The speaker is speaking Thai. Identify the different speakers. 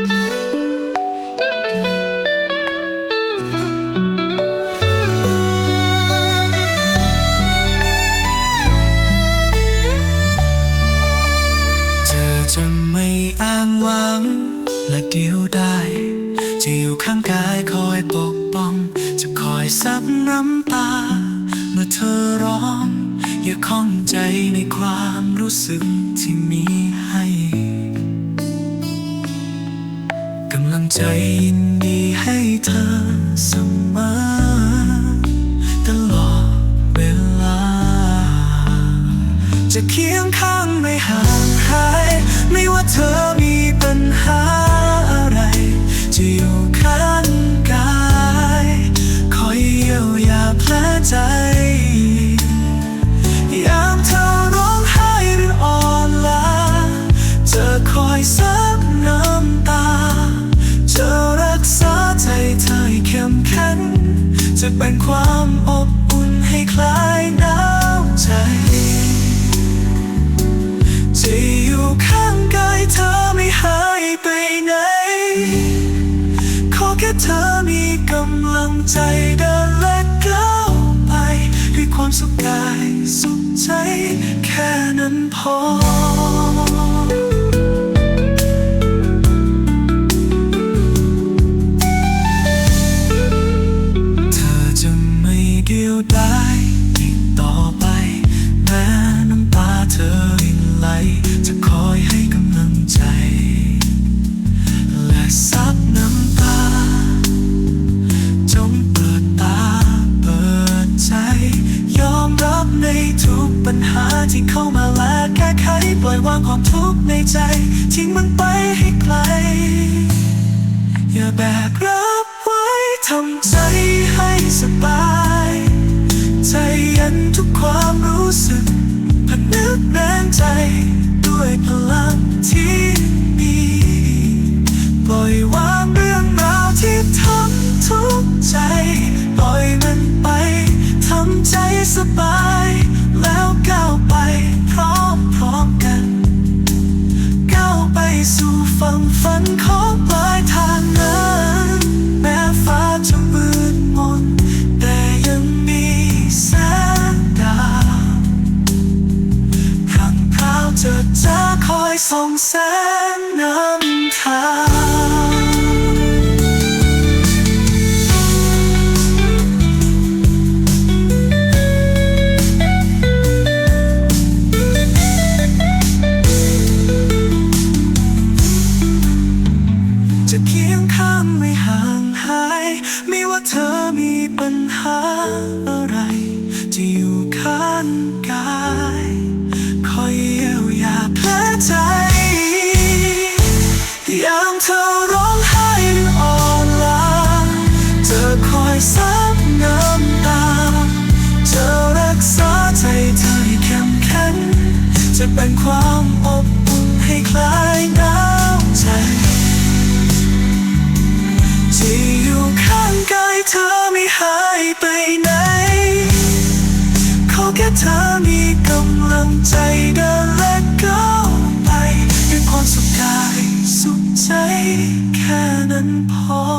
Speaker 1: เธอจะไม่อ้างหวังและเดียวได้จะอยู่ข้างกายคอยปกป้อง จะคอยซับน้ำตา เมื่อเธอร้อง อย่าข้องใจในความรู้สึกที่มีให้ ใจยินดีให้เธอเสมอตลอดเวลา จะเคียงข้างไม่ห่างหาย ไม่ว่าเธอมีปัญหาอะไร จะอยู่ข้างกายคอยเยียวยาแผลใจยามเธอร้องไห้หรืออ่อนล้าจะคอยซับ จะเป็นความอบอุ่นให้คลายหนาวใจ จะอยู่ข้างกายเธอไม่หายไปไหน ขอแค่เธอมีกำลังใจเดินและก้าวไป ด้วยความสุขกายสุขใจ แค่นั้นพอ เดียวดายอีกต่อไป แม้น้ำตาเธอรินไหล จะคอยให้กำลังใจ และซับน้ำตา จงเปิดตาเปิดใจ ยอมรับในทุกปัญหาที่เข้ามาและแก้ไข ปล่อยวางความทุกข์ในใจ ทิ้งมันไปให้ นทุกความรู้สึกพนึกแรงใจ ด้วยพลังที่มี ปล่อยวางเรื่องราวที่ทำทุกใจ ปล่อยมันไปทำใจสบาย แล้วก้าวไปพร้อมพร้อมๆกัน ก้าวไปสู่ฝั่งฝันของ ส่องแสงน้ำทางจะเคียงข้างไม่ห่างหาย ไม่ว่าเธอมีปัญหาอะไร จะอยู่ข้างกาย หายไปไหน ขอแค่เธอมีกำลังใจเดินและก้าวไปด้วยความสุขกายสุขใจแค่นั้นพอ